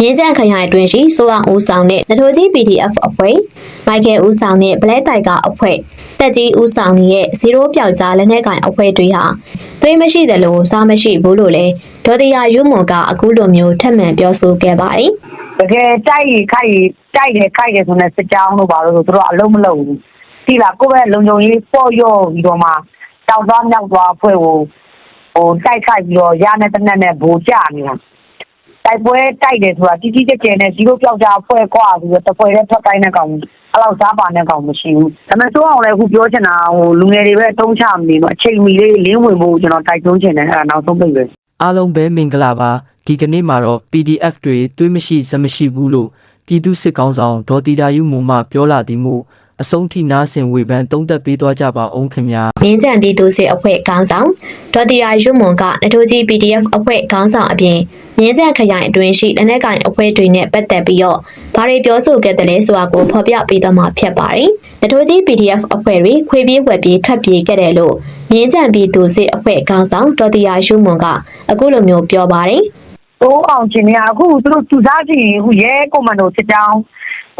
မြင်းကြံခရိုင်အတွင်းရှိစိုးအောင်ဦးဆောင်တဲ့နထိုးကြီး PDF အဖွဲ့မိုက်ကယ်ဦးဆောင်တဲ့ Black Tiger အဖွဲ့တက်ကြီးဦးဆောင်နေတဲ့ဇီရိုပျောက်ကြားလက်နက်ကင်အဖွဲ့တွေဟာသွေးမရှိတယ်လို့စားမရှိဘူးလို့လည်းဒေါ်တရားယူမွန်ကအခုလိုမျိုးထပ်မံပြောဆိုခဲ့ပါတယ်တကယ်တိုက်ရခိုက်ရတိုက်တယ်ခိုက်တယ်ဆိုတဲ့စစ်ကြောင်းလို့ပါလို့ဆိုသူတို့ကအလုံးမလုံးဘူးဒီလားကိုယ့်ရဲ့လုံခြုံရေးပေါ့ရော့ပြီးတော့မှတောက်သွားမြောက်သွားအဖွဲ့ကိုဟိုတိုက်ခိုက်ပြီးတော့ရတဲ့တနက်နဲ့ဘူကြနေတာ တိုက်ပွဲတိုက်တယ်ဆိုတာကြီးကြီးကျယ်ကျယ်နဲ့ဇီရိုပြောက်ကြအဖွဲ့ကွာပြီးတော့တပွဲနဲ့ထွက်တိုင်းတဲ့ကောင်အဲ့လောက်စားပါတဲ့ကောင်မရှိဘူးဒါပေမဲ့ဆိုအောင်လည်းအခုပြောချင်တာဟိုလူငယ်တွေပဲတုံးချမနေတော့အချိန်မီလေးလင်းဝင်ဖို့ကျွန်တော်တိုက်တွန်းချင်တယ်အဲ့ဒါနောက်ဆုံးပိတ်ပဲအားလုံးပဲမင်္ဂလာပါဒီကနေ့မှာတော့ PDF တွေတွေးမရှိစမရှိဘူးလို့ပြည်သူစစ်ကောင်ဆောင်ဒေါ်တီတာယူမုံမှပြောလာသည်မို့ အဆုံးထိနားဆင်ဝေဖန်တုံးသက်ပေးသွားကြပါအောင်ခင်ဗျာမြင်းကြံပြည်သူစစ်အဖွဲ့ခေါင်းဆောင်ဒေါ်တီယာယူမွန်ကနထိုးကြီး PDF အဖွဲ့ခေါင်းဆောင်အပြင်မြင်းကြံခရိုင်အတွင်းရှိလက်နက်ကင်အဖွဲ့တွေနဲ့ပတ်သက်ပြီးတော့ဘာတွေပြောဆိုခဲ့တယ်လဲဆိုတာကိုဖော်ပြပေးတော့မှာဖြစ်ပါတယ်။နထိုးကြီး PDF အဖွဲ့တွေခွေပြေးဝက်ပြေးထွက်ပြေးခဲ့တယ်လို့မြင်းကြံပြည်သူစစ်အဖွဲ့ခေါင်းဆောင်ဒေါ်တီယာယူမွန်ကအခုလိုမျိုးပြောပါတယ်။တိုးအောင်ချင်းနေအခုသူတို့သူစားချင်အခုရဲကွန်မန်ဒိုစစ်တောင်း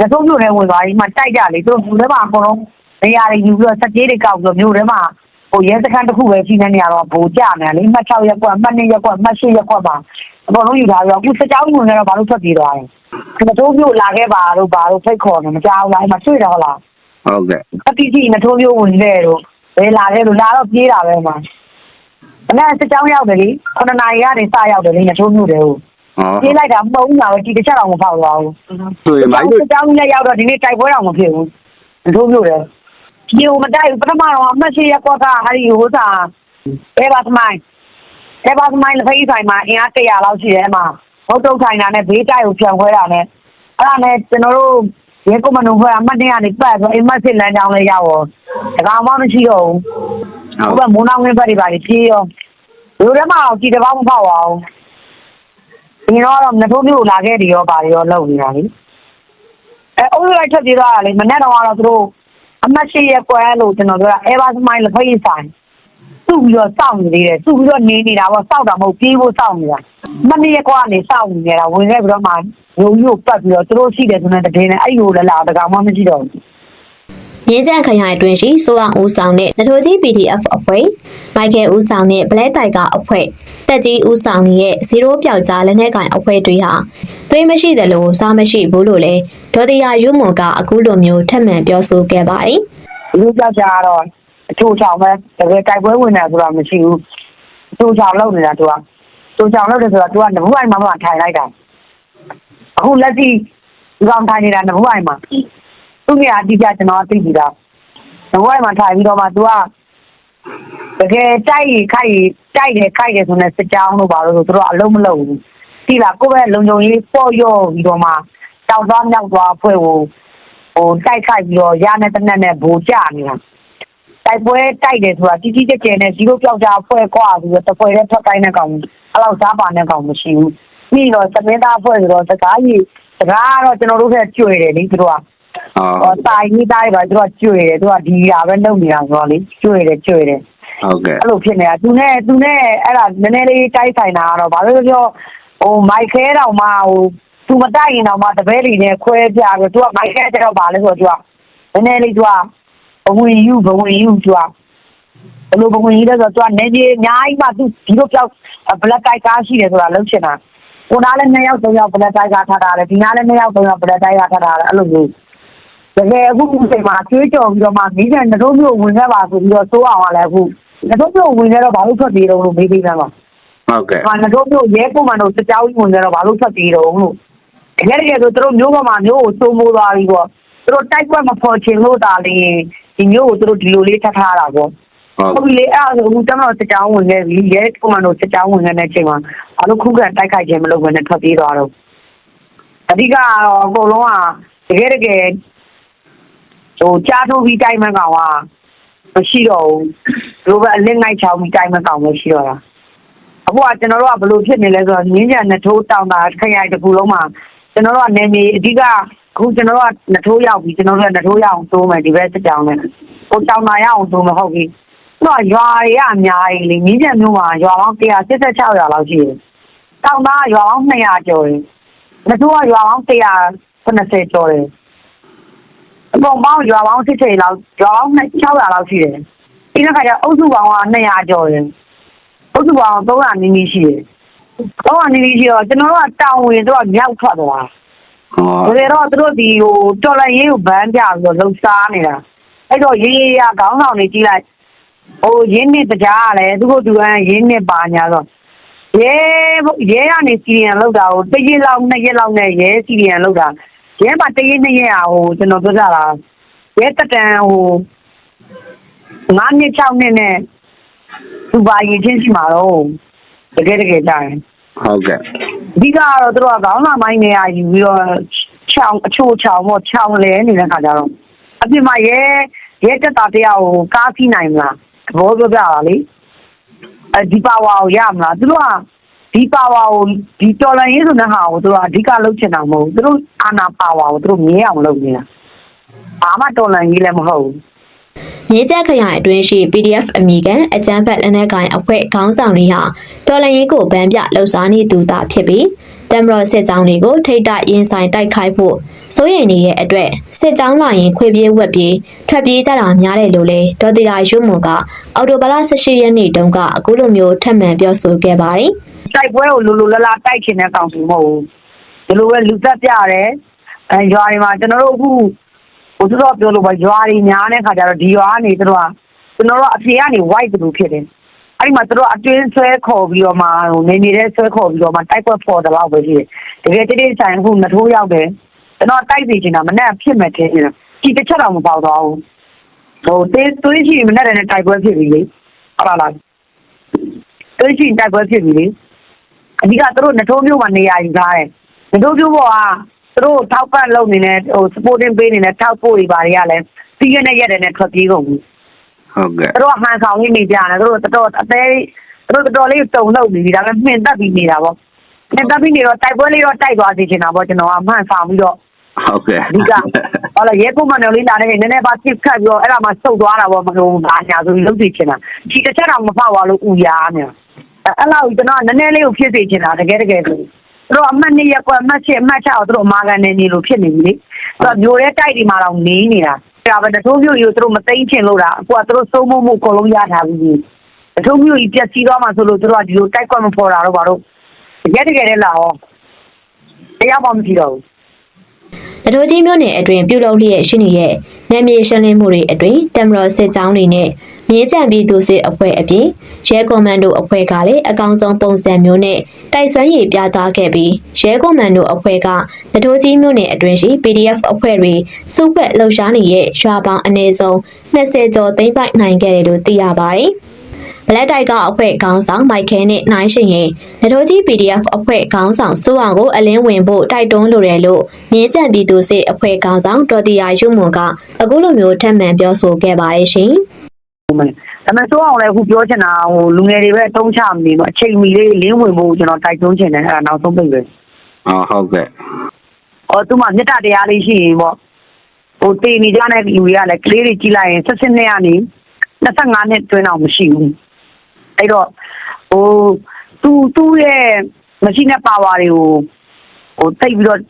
ရဆုံးမြို့ထဲဝင်သွားပြီးမှတိုက်ကြလေသူတို့မြို့ထဲမှာအကုန်လုံးနေရာတွေယူပြီးတော့စက်ကြီးတွေကောက်ပြီးတော့မြို့ထဲမှာဟိုရဲစခန်းတစ်ခုပဲကြီးနေနေရတော့ဘူကြနေလေမှတ်6ရက်ကွက်မှတ်2ရက်ကွက်မှတ်8ရက်ကွက်ပါအကုန်လုံးယူထားပြီးတော့အခုစစ်တောင်းဝင်နေတော့ဘာလို့ထွက်ပြေးသွားလဲကျွန်တော်တို့မြို့လာခဲ့ပါတော့ဘာလို့ဖိတ်ခေါ်နေမကြောက်လားအဲ့မှာတွေ့တော့လားဟုတ်ကဲ့အတိအကျမထိုးမျိုးဝင်ခဲ့တော့ဘယ်လာခဲ့လို့လာတော့ပြေးတာပဲမှာအဲ့ဒါစစ်တောင်းရောက်တယ်လေ9နာရီကနေစရောက်တယ်လေမထိုးမျိုးတယ်ဟုတ်ဟော ပြေးလိုက်တာမဟုတ်ဘူးလားဒီတစ်ချက်တော့မဖောက်သွားဘူးဆိုရင်မိုင်းတို့အကြောင်းနဲ့ရောက်တော့ဒီနေ့တိုက်ပွဲတော့မဖြစ်ဘူးမထိုးမျိုးတယ်ပြေမတိုက်ဘူးပထမတော့အမတ်ရှိရက်ကွက်ကဟာဒီဟိုစာအဲပါသမိုင်းအဲပါသမိုင်းလက်ဖိတ်ဆိုင်မှာအင်အား100လောက်ရှိတယ်အမဟုတ်တုတ်ဆိုင်တာနဲ့ဘေးတိုက်ကိုပြန်ခွဲတာနဲ့အဲ့ဒါနဲ့ကျွန်တော်တို့ရဲကွန်မန်ဒိုဖွဲ့အမတ်တရားနေပတ်ဆိုအိမ်မက်စစ်လမ်းကြောင်းလေးရောက်တော့တကောင်မှမရှိတော့ဘူးဟုတ်ဟိုဘက်မိုးနောင်ဝင်းဘက်တွေပါပြေးရောလူထဲမှာတော့ကြည်တစ်ပေါက်မဖောက်ပါဘူး ဒီတော့တော့မထိုးမျိုးလာခဲ့တယ်ရောပါရောလောက်နေတာလေအဲအုပ်လိုက်ထွက်ပြေးသွားတာလေမနေ့တော့ကတော့သူတို့အမတ်ရှိရဲ့ကွဲလို့ကျွန်တော်ပြောတာအဲဘာစမိုင်းလက်ဖိတ်ဆိုင်သူ့ပြီးတော့စောင့်နေသေးတယ်သူ့ပြီးတော့နေနေတာပေါ့စောင့်တာမဟုတ်ပြေးဖို့စောင့်နေတာမနေ့ကွာကနေစောင့်နေနေတာဝင်ခဲ့ပြီးတော့မှရုံကြီးကိုပတ်ပြီးတော့သူတို့ရှိတယ်ဆိုတဲ့တည်နေအဲ့လိုလည်းလာတကောင်မှမရှိတော့ဘူးမြင်းကြံခရိုင်အတွင်းရှိစိုးအောင်ဦးဆောင်တဲ့နထိုးကြီး PDF အဖွဲ့မိုက်ကယ်ဦးဆောင်တဲ့ Black Tiger အဖွဲ့ တက်ကြီးဦးဆောင်နေတဲ့ဇီရိုပျောက်ကြားလက်နက်ကင်အဖွဲ့တွေဟာသွေးမရှိတယ်လို့စားမရှိဘူးလို့လည်းဒေါ်တရားယူမွန်ကအခုလိုမျိုးထပ်မံပြောဆိုခဲ့ပါတယ်ဒီလိုကြောက်ကြတော့အချို့ချောင်းပဲတကယ်တိုက်ပွဲဝင်နေဆိုတာမရှိဘူးအချို့ချောင်းလောက်နေတာသူကသူချောင်းလောက်တယ်ဆိုတာသူကနဘူးအိုင်မှာမှထိုင်လိုက်တာအခုလက်ရှိဒီကောင်ထိုင်နေတာနဘူးအိုင်မှာသူ့နေရာအတိအကျကျွန်တော်သိပြီလားနဘူးအိုင်မှာထိုင်ပြီးတော့မှသူက တကယ်တိုက်ရခိုက်ရတိုက်တယ်ခိုက်တယ်ဆိုတဲ့စစ်ကြောင်းလို့ပါလို့ဆိုသူတို့ကအလုံးမလုံးဘူးဒီလားကိုယ့်ရဲ့လုံခြုံရေးပေါ့ရော့ပြီးတော့မှတောက်သွားမြောက်သွားအဖွဲ့ကိုဟိုတိုက်ခိုက်ပြီးတော့ရတဲ့တနက်နဲ့ဘူကြနေတာတိုက်ပွဲတိုက်တယ်ဆိုတာကြီးကြီးကျယ်ကျယ်နဲ့ဇီရိုပြောက်ကြအဖွဲ့ကွာပြီးတော့တပွဲနဲ့ထွက်တိုင်းတဲ့ကောင်အဲ့လောက်စားပါတဲ့ကောင်မရှိဘူးပြီးတော့သမင်းသားအဖွဲ့ဆိုတော့စကားကြီးစကားကတော့ကျွန်တော်တို့ကကြွေတယ်လေသူတို့ကဟောဟော တိုင်ကြီးတိုင်းပါသူတို့ကကြွေတယ်သူကဒီဟာပဲလုပ်နေတာဆိုတော့လေကြွေတယ်ကြွေတယ်ဟုတ်ကဲ့အဲ့လိုဖြစ်နေတာသူနဲ့သူနဲ့အဲ့ဒါနည်းနည်းလေးတိုက်ဆိုင်တာကတော့ဘာလို့လဲပြောဟိုမိုက်ခဲတောင်မှဟိုသူမတိုက်ရင်တောင်မှတပည့်တွေနဲ့ခွဲပြပြီးသူကမိုက်ခဲတဲ့တော့ဘာလဲဆိုတော့သူကနည်းနည်းလေးသူကဘဝင်ယူဘဝင်ယူသူကဘယ်လိုပုံဝင်ကြီးလဲဆိုတော့သူကနေကြီးအများကြီးမှသူဒီလိုပြောက်ဘလက်တိုက်ကားရှိတယ်ဆိုတာလုံးချင်တာကိုနားလည်းနှစ်ယောက်သုံးယောက်ဘလက်တိုက်ကားထားတာလေဒီနားလည်းနှစ်ယောက်သုံးယောက်ဘလက်တိုက်ကားထားတာလေအဲ့လိုမျိုး တကယ်အခုဒီချိန်မှာကျွေးကြော်ပြီးတော့မှမိခင်နှတို့မျိုးဝင်ခဲ့ပါဆိုပြီးတော့သိုးအောင်ကလည်းအခုနှတို့မျိုးဝင်ခဲ့တော့ဘာလို့ထွက်ပြေးတော့လို့မေးပေးတယ်မှာဟုတ်ကဲ့ဟာနှတို့မျိုးရဲပုံမှန်တို့စကြောင်းကြီးဝင်ခဲ့တော့ဘာလို့ထွက်ပြေးတော့လို့တကယ်တကယ်ဆိုသူတို့မျိုးပေါ်မှာမျိုးကိုစိုးမိုးသွားပြီးတော့သူတို့တိုက်ပွဲမဖော်ချင်လို့ဒါလေဒီမျိုးကိုသူတို့ဒီလိုလေးထပ်ထားတာပေါ့ဟုတ်ဟုတ်ပြီလေအဲ့ဒါဆိုအခုကျွန်တော်စစ်ကြောင်းဝင်ခဲ့ပြီရဲကွန်မန်ဒိုစစ်ကြောင်းဝင်ခဲ့တဲ့အချိန်မှာဘာလို့ခုခံတိုက်ခိုက်ခြင်းမလုပ်ဘဲနဲ့ထွက်ပြေးသွားတော့အဓိကတော့အကုန်လုံးကတကယ်တကယ် ဟိုကြားထုတ်ပြီးတိုက်မှကောင်ကမရှိတော့ဘူးသူတို့ကအလင်းငိုက်ချောင်းပြီးတိုက်မှကောင်မရှိတော့တာအခုကကျွန်တော်တို့ကဘယ်လိုဖြစ်နေလဲဆိုတော့ငင်းကြနှထိုးတောင်တာခရိုင်တစ်ခုလုံးမှာကျွန်တော်တို့ကနေမြေအဓိကအခုကျွန်တော်တို့ကနှထိုးရောက်ပြီကျွန်တော်တို့ကနှထိုးရောက်အောင်တိုးမယ်ဒီဘက်စစ်ကြောင်းနဲ့ဟိုတောင်တာရအောင်တိုးမဟုတ်ဘူးတော့ရွာတွေကအများကြီးလေမြင်းပြမျိုးမှာရွာပေါင်း186ရွာလောက်ရှိတယ်။တောင်သားရွာပေါင်း200ကျော်တယ်။မဆိုးကရွာပေါင်း190ကျော်တယ် အကုန်ပေါင်းရွာပေါင်း60လောက်ရွာပေါင်း600လောက်ရှိတယ်ပြီးတဲ့ခါကျအုပ်စုပေါင်းက200ကျော်တယ်အုပ်စုပေါင်း300နီးနီးရှိတယ်300နီးနီးရှိတော့ကျွန်တော်တို့ကတောင်ဝင်တော့မြောက်ထွက်သွားဟောဒါပေတော့သူတို့ဒီဟိုတော်လိုင်းရေးကိုဗန်းပြပြီးတော့လှုပ်ရှားနေတာအဲ့တော့ရေးရေးရခေါင်းဆောင်တွေကြီးလိုက်ဟိုရင်းနှစ်တကြားကလည်းသူတို့သူကရင်းနှစ်ပါညာဆိုရဲရဲကနေစီရီယံလောက်တာကိုတစ်ရက်လောက်နှစ်ရက်လောက်နဲ့ရဲစီရီယံလောက်တာ ရဲမှာတစ်ရက်နှစ်ရက်อ่ะဟိုကျွန်တော်ပြောကြတာရဲတက်တန်ဟို9နှစ်6နှစ်နဲ့သူပါရင်ချင်းရှိမှာတော့တကယ်တကယ်ကြားရင်ဟုတ်ကဲ့အဓိကကတော့သူတို့ကခေါင်းဆောင်ပိုင်းနေရာယူပြီးတော့ချောင်းအချို့ချောင်းပေါ့ချောင်းလဲနေတဲ့ခါကျတော့အပြင်မှာရဲရဲတက်တာတရားကိုကားစီးနိုင်မလားသဘောပြောပြတာလေအဲဒီပါဝါကိုရမလားသူတို့က ဒီပါဝါကိုဒီတော်လန်ရေးဆိုတဲ့ဟာကိုသူတို့ကအဓိကလုပ်ချင်တာမဟုတ်ဘူးသူတို့အာနာပါဝါကိုသူတို့မြင်အောင်လုပ်နေတာဘာမှတော်လန်ရေးလည်းမဟုတ်ဘူးမြေကျက်ခရိုင်အတွင်းရှိ PDF အမိခံအကြမ်းဖက်လက်နက်ကိုင်အဖွဲ့ခေါင်းဆောင်တွေဟာတော်လှန်ရေးကိုဗန်းပြလှုပ်ရှားနေသူသားဖြစ်ပြီးတမ်မတော်စစ်ကြောင်းတွေကိုထိတ်တိုက်ရင်ဆိုင်တိုက်ခိုက်ဖို့စိုးရိမ်နေတဲ့အတွက်စစ်ကြောင်းလာရင်ခွေပြေးဝက်ပြေးထွက်ပြေးကြတာများတယ်လို့လဲဒေါ်တီရာရုံမွန်ကအော်တိုဘလာ18ရက်နေ့တုန်းကအခုလိုမျိုးထပ်မံပြောဆိုခဲ့ပါတယ် တိုက်ပွဲကိုလိုလိုလားလားတိုက်ချင်တဲ့ကောင်စီမဟုတ်ဘူးဒီလိုပဲလူသက်ပြတယ်အဲရွာတွေမှာကျွန်တော်တို့အခုဟိုသူတို့ပြောလို့ပဲရွာတွေများတဲ့ခါကျတော့ဒီရွာကနေသူတို့ကကျွန်တော်တို့အပြေကနေ white တူဖြစ်တယ်အဲ့ဒီမှာသူတို့အတွင်းဆွဲခေါ်ပြီးတော့မှဟိုနေနေတဲ့ဆွဲခေါ်ပြီးတော့မှတိုက်ပွဲဖော်တယ်လို့ပဲရှိတယ်တကယ်တည်းဆိုင်အခုမထိုးရောက်တယ်ကျွန်တော်တိုက်စီချင်တာမနဲ့ဖြစ်မဲ့သေးတယ်ဒီတစ်ချက်တော့မပေါက်တော့ဘူးဟိုတေးသွေးရှိမနဲ့တဲ့တိုက်ပွဲဖြစ်ပြီလေဟုတ်လားလားသွေးရှိတိုက်ပွဲဖြစ်ပြီလေ အဓိကသူတို့နထိုးမျိုးမှာနေရာယူထားတယ်။နထိုးမျိုးပေါ်ကသူတို့ထောက်ပံ့လုပ်နေတဲ့ဟို supporting ပေးနေတဲ့ထောက်ပို့တွေဘာတွေကလည်းပြီးရတဲ့ရက်တဲ့နဲ့ထွက်ပြေးကုန်ပြီဟုတ်ကဲ့။သူတို့ကဟန်ဆောင်နေကြတယ်သူတို့တော်တော်အသေးသူတို့တော်တော်လေးတုံလို့နေပြီဒါပေမဲ့မှင်တက်ပြီးနေတာပေါ့။မှင်တက်ပြီးနေတော့တိုက်ပွဲလေးတော့တိုက်သွားစေချင်တာပေါ့ကျွန်တော်ကမှန်ဆောင်ပြီးတော့ဟုတ်ကဲ့အဓိကဟောလာရဲကုမန်တော်လေးလာနေနည်းနည်းပါပြစ်ခတ်ပြီးတော့အဲ့ဒါမှစုတ်သွားတာပေါ့မလို့ဘာညာဆိုပြီးလုပ်သိချင်တာဒီတစ်ချက်တော့မဖောက်ပါလို့ဥရာနေ အဲ့လောက်ကျွန်တော်ကနည်းနည်းလေးကိုဖြစ်စေချင်တာတကယ်တကယ်ဆိုသူတို့အမှတ်နှစ်ရက်ကွယ်အမှတ်ရှစ်အမှတ်၆ကိုသူတို့အမာကန်နေနေလို့ဖြစ်နေပြီလေသူကမျိုးရဲတိုက်ဒီမှာတော့နေနေတာဒါပဲတထိုးမျိုးကြီးကိုသူတို့မသိမ့်ချင်လို့တာအခုကသူတို့စိုးမိုးမှုအကုန်လုံးရထားပြီတထိုးမျိုးကြီးပြက်စီးသွားမှဆိုလို့သူတို့ကဒီလိုတိုက်ကွက်မဖော်တာတော့ဘာလို့တကယ်တကယ်လည်းလာဟောတရားမှမကြည့်တော့ဘူး။ တတိုးကြီးမြို့နယ်အတွင်းပြုလုပ်လျက်ရှိနေတဲ့နယ်မြေရှင်းလင်းမှုတွေအတွင်းတမ်မတော်စစ်ကြောင်းတွေနဲ့မြေကြံပြည်သူစစ်အဖွဲ့အပြင်ရဲကွန်မန်ဒိုအဖွဲ့ကလည်းအကောင်ဆုံးပုံစံမျိုးနဲ့တိုက်စွမ်းရည်ပြသခဲ့ပြီးရဲကွန်မန်ဒိုအဖွဲ့ကတတိုးကြီးမြို့နယ်အတွင်းရှိ PDF အဖွဲ့တွေစုဖွဲ့လှုပ်ရှားနေတဲ့ရွာပေါင်းအနည်းဆုံး20ကျော်သိမ်းပိုက်နိုင်ခဲ့တယ်လို့သိရပါတယ်။ Black Tiger အဖွဲ့ခေါင်းဆောင်မိုက်ခဲနဲ့နိုင်ရှင်ရဲ့လက်ထိုးကြီး PDF အဖွဲ့ခေါင်းဆောင်စိုးအောင်ကိုအလင်းဝင်ဖို့တိုက်တွန်းလိုတယ်လို့မြင်းကြံပြည်သူစစ်အဖွဲ့ခေါင်းဆောင်ဒေါ်တီယာရုံမွန်ကအခုလိုမျိုးထပ်မံပြောဆိုခဲ့ပါတယ်ရှင်။ဟုတ်မယ်ဒါပေမဲ့စိုးအောင်လည်းအခုပြောချင်တာဟိုလူငယ်တွေပဲတုံးချမနေတော့အချိန်မီလေးလင်းဝင်ဖို့ကျွန်တော်တိုက်တွန်းချင်တယ်အဲ့ဒါနောက်ဆုံးပိတ်ပဲဟောဟုတ်ကဲ့။အော်သူမှမေတ္တာတရားလေးရှိရင်ပေါ့ဟိုတေနေကြတဲ့လူတွေကလည်းကလေးတွေကြီးလိုက်ရင်၁၈နှစ်ကနေ25နှစ်တွင်းတော့မရှိဘူး။ အဲ့တော့ဟိုသူသူ့ရဲ့မရှိတဲ့ပါဝါတွေကိုဟိုတိတ်ပြီးတော့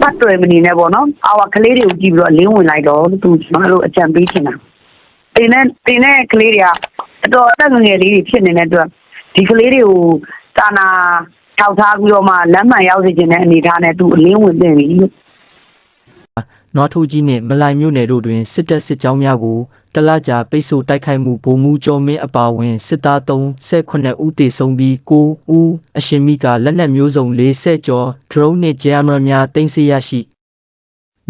ပတ်တွယ်မနေနဲ့ပေါ့နော်။အာဝကလေးတွေကိုကြည့်ပြီးတော့လင်းဝင်လိုက်တော့သူကျွန်တော်တို့အကြံပေးချင်တာ။တင်းနဲ့တင်းနဲ့ကလေးတွေကတော်တော်အသက်ငယ်လေးတွေဖြစ်နေတဲ့အတွက်ဒီကလေးတွေကိုသာနာထောက်ထားပြီးတော့မှလမ်းမှန်ရောက်စေခြင်းတဲ့အနေအထားနဲ့သူအလင်းဝင်တင်ပြီလို့နွားထိုးကြီးနှင့်မလိုင်မြို့နယ်တို့တွင်စစ်တပ်စစ်ကြောင်းများကို တလကြာပိတ်ဆို့တိုက်ခိုက်မှုဗိုလ်မှူးကျော်မင်းအပါအဝင်စစ်သား38ဦးသေဆုံးပြီး9ဦးအရှင်မိကလက်နက်မျိုးစုံ40ကျော် drone နှင့် jammer များတင်စီရရှိ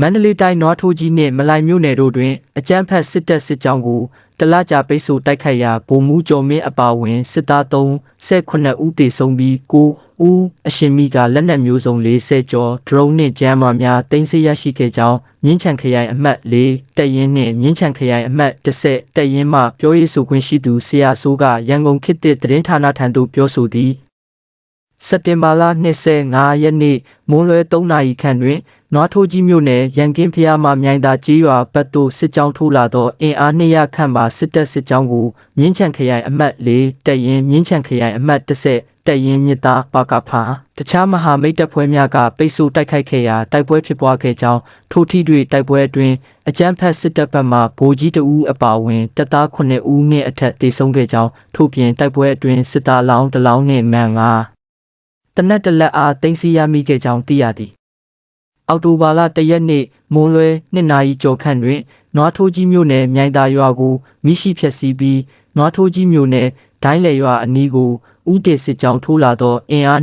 မန္တလေးတိုင်းနွားထိုးကြီးနှင့်မလိုင်မြို့နယ်တို့တွင်အကြမ်းဖက်စစ်တပ်စစ်ကြောင်းကို တလကြာပိတ်ဆို့တိုက်ခိုက်ရာဗိုလ်မှူးကျော်မင်းအပါအဝင်စစ်သား38ဦးသေဆုံးပြီး9ဦးအရှင်မိကလက်နက်မျိုးစုံ40ကျော် drone နှင့် jammer များတင်စီရရှိခဲ့ကြောင်းမြင်းချံခရိုင်အမှတ်၄တပ်ရင်းနှင့်မြင်းချံခရိုင်အမှတ်10တပ်ရင်းမှပြောရေးဆိုခွင့်ရှိသူဆရာဆိုးကရန်ကုန်ခေတ်သစ်သတင်းဌာနထံသို့ပြောဆိုသည် စက်တင်ဘာလ25ရက်နေ့မွန်းလွဲ3နာရီခန့်တွင်နွားထိုးကြီးမြို့နယ်ရန်ကင်းဖျားမှမြိုင်သာကြီးရွာဘက်သို့စစ်ကြောင်းထိုးလာသောအင်အား200ခန့်ပါစစ်တပ်စစ်ကြောင်းကိုမြင်းချံခရိုင်အမှတ်၄တပ်ရင်းမြင်းချံခရိုင်အမှတ်30တပ်ရင်းမြစ်သားပါကဖာတခြားမဟာမိတ်တပ်ဖွဲ့များကပိတ်ဆို့တိုက်ခိုက်ခဲ့ရာတိုက်ပွဲဖြစ်ပွားခဲ့ကြောင်းထိုထိတွေ့တိုက်ပွဲအတွင်းအကြမ်းဖက်စစ်တပ်ဘက်မှဗိုလ်ကြီးတဦးအပါအဝင်တပ်သား9ဦးနှင့်အထက်တေဆုံးခဲ့ကြောင်းထို့ပြင်တိုက်ပွဲအတွင်းစစ်သားလောင်းတစ်လောင်းနှင့်မန်ငါ တနက်တလက်အားတင်စီရမိခဲ့ကြောင်းသိရသည်အောက်တိုဘာလတရက်နေ့မွန်းလွဲ2နာရီကျော်ခန့်တွင်နွားထိုးကြီးမြို့နယ်မြိုင်သာရွာကိုမိရှိဖြက်စီးပြီးနွားထိုးကြီးမြို့နယ်ဒိုင်းလေရွာအနီးကိုဥတေစစ်ကြောင်းထိုးလာသောအင်အား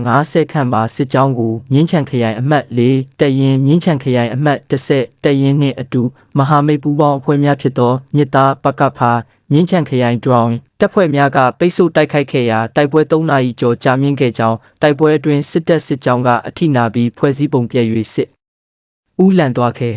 250ခန့်ပါစစ်ကြောင်းကိုမြင်းချံခရိုင်အမှတ်၄တပ်ရင်းမြင်းချံခရိုင်အမှတ်30တပ်ရင်းနှင့်အတူမဟာမိတ်ပူးပေါင်းအဖွဲ့များဖြစ်သောမြစ်သားပကဖာ မြင်းချံခရိုင်ဒရောင်တပ်ဖွဲ့များကပိတ်ဆို့တိုက်ခိုက်ခဲ့ရာတိုက်ပွဲ3နာရီကျော်ကြာမြင့်ခဲ့ကြောင်းတိုက်ပွဲအတွင်းစစ်တပ်စစ်ကြောင်းကအထိနာပြီးဖွဲ့စည်းပုံပြည့်၍စစ်ဦးလန်သွားခဲ့